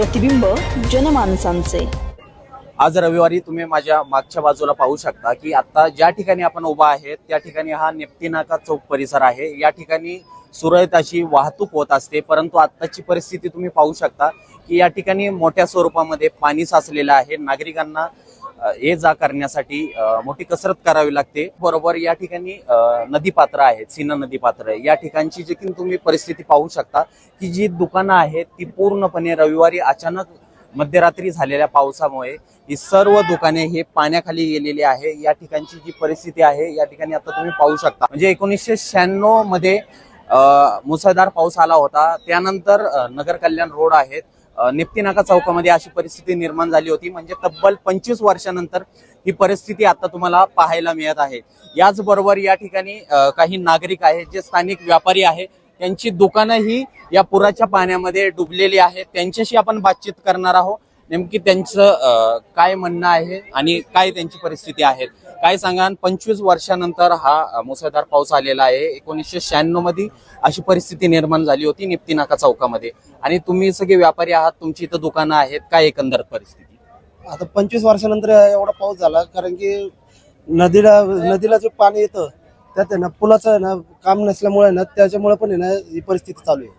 प्रतिबिंब जनमानसांचे. आज रविवारी तुम्ही माझ्या मागच्या बाजूला पाहू शकता की आता ज्या ठिकाणी आपण उभा आहे त्या ठिकाणी हा नेप्तीनाका चौक परिसर आहे. या ठिकाणी सुरळीत अशी वाहतूक होत असते परंतु आत्ताची परिस्थिती तुम्ही पाहू शकता की या ठिकाणी मोठ्या स्वरूपामध्ये पाणी साचलेलं आहे. नागरिकांना ये जा करण्यासाठी मोठी कसरत करावी लागते. बरोबर या ठिकाणी नदीपात्र आहेत सिन्हा नदीपात्र आहे. या ठिकाणची जी की तुम्ही परिस्थिती पाहू शकता की जी दुकानं आहेत ती पूर्णपणे रविवारी अचानक मध्यरात्री झालेल्या पावसामुळे ही सर्व दुकाने हे पाण्याखाली गेलेली आहे. या ठिकाणची जी परिस्थिती आहे या ठिकाणी आता तुम्ही पाहू शकता. म्हणजे एकोणीसशे शहाण्णवमध्ये मुसळधार पाऊस आला होता. त्यानंतर नगर कल्याण रोड आहेत. निप्ती नाका चौकामध्ये अशी परिस्थिती निर्माण झाली होती. म्हणजे तब्बल पंचवीस वर्षानंतर ही परिस्थिती आता तुम्हाला पाहायला मिळत आहे. याचबरोबर या ठिकाणी काही नागरिक आहेत जे स्थानिक व्यापारी आहेत त्यांची दुकानं ही या पुराच्या पाण्यामध्ये डुबलेली आहेत. त्यांच्याशी आपण बातचीत करणार आहोत. नेमकी त्यांचं काय म्हणणं आहे आणि काय त्यांची परिस्थिती आहे? काय सांगा पंचवीस वर्षानंतर हा मुसळधार पाऊस आलेला आहे. एकोणीसशे शहाण्णवमध्ये अशी परिस्थिती निर्माण झाली होती निप्ती नाका चौकामध्ये. आणि तुम्ही सगळे व्यापारी आहात तुमची इथं दुकानं आहेत काय एकंदर परिस्थिती? आता पंचवीस वर्षानंतर एवढा पाऊस झाला कारण की नदीला नदीला जे पाणी येतं त्यात ना पुलाचं ना काम नसल्यामुळे ना त्याच्यामुळे पण आहे ना ही परिस्थिती चालू आहे.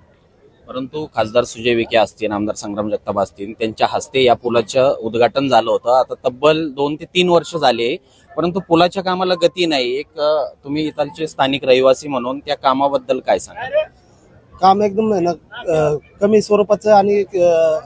परंतु खासदार सुजय विखे असतील आमदार संग्राम जगताप असतील त्यांच्या हस्ते या पुलाचं उद्घाटन झालं होतं. आता तब्बल दोन ते तीन वर्ष झाले परंतु पुलाच्या कामाला गती नाही. एक तुम्ही इथलचे स्थानिक रहिवासी म्हणून त्या कामाबद्दल काय सांगा काम एकदम आहे ना अं, कमी स्वरूपाचं आणि अं,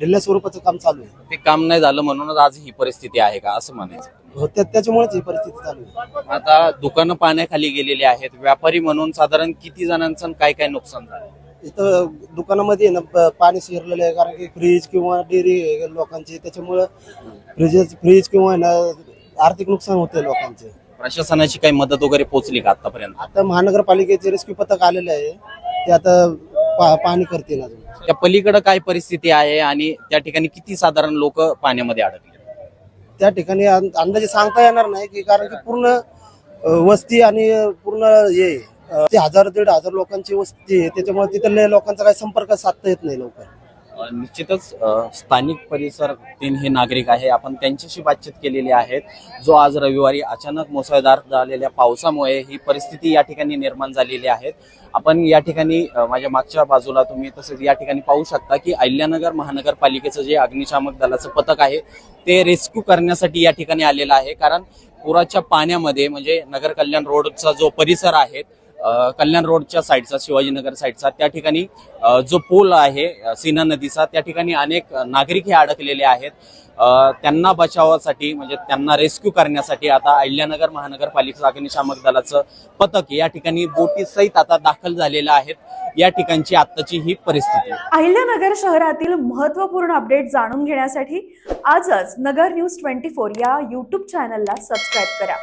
ढिल्या स्वरूपाचं काम चालू आहे. ते काम नाही झालं म्हणूनच आज ही परिस्थिती आहे का असं म्हणायचं? हो, त्या- त्याच्यामुळेच ही परिस्थिती चालू आहे. आता दुकानं पाण्याखाली गेलेली आहेत व्यापारी म्हणून साधारण किती जणांचं काय काय नुकसान झालं? इथं दुकानामध्ये ना पाणी शिरलेलं आहे कारण की फ्रीज किंवा डेअरी आहे लोकांची. त्याच्यामुळं फ्रीज फ्रीज किंवा ना आर्थिक नुकसान होते लोकांचे. प्रशासनाची काही मदत वगैरे पोहोचली का आतापर्यंत? आता महानगरपालिकेचे रेस्क्यू पथक आलेले आहे. ते आता पा- पाहणी करतील अजून. त्या पलीकडे काय परिस्थिती आहे आणि त्या ठिकाणी किती साधारण लोक पाण्यामध्ये अडकले? त्या ठिकाणी अं- अंदाजे सांगता येणार नाही की कारण की पूर्ण अं, वस्ती आणि पूर्ण हे ते हजार दीड हजार लोकांची वस्ती आहे त्याच्यामुळे तिथल्या लोकांचा काही संपर्क साधता येत नाही लवकर. निश्चितच स्थानिक परिसर तीन हे नागरिक आहे. आपण त्यांच्याशी बातचीत केलेली आहेत जो आज रविवारी अचानक मुसळधार झालेल्या पावसामुळे ही परिस्थिती या ठिकाणी निर्माण झालेली आहे. आपण या ठिकाणी माझ्या मागच्या बाजूला तुम्ही तसेच या ठिकाणी पाहू शकता की अहिल्यानगर महानगरपालिकेचं जे अग्निशामक दलाचं पथक आहे ते रेस्क्यू करण्यासाठी या ठिकाणी आलेलं आहे. कारण पुराच्या पाण्यामध्ये म्हणजे नगर कल्याण रोडचा जो परिसर आहे कल्याण रोडच्या साईडचा शिवाजीनगर साईडचा त्या ठिकाणी जो पूल आहे सीना नदीचा त्या ठिकाणी अनेक नागरिक हे अडकलेले आहेत. त्यांना बचावासाठी म्हणजे त्यांना रेस्क्यू करण्यासाठी आता अहिल्यानगर महानगरपालिका अग्निशामक दलाचं पथक या ठिकाणी बोटी सहित आता दाखल झालेलं आहे. या ठिकाणची आत्ताची ही परिस्थिती अहिल्यानगर शहरातील महत्त्वपूर्ण अपडेट जाणून घेण्यासाठी आजच नगर न्यूज ट्वेंटी फोर या यूट्यूब चॅनलला सबस्क्राईब करा.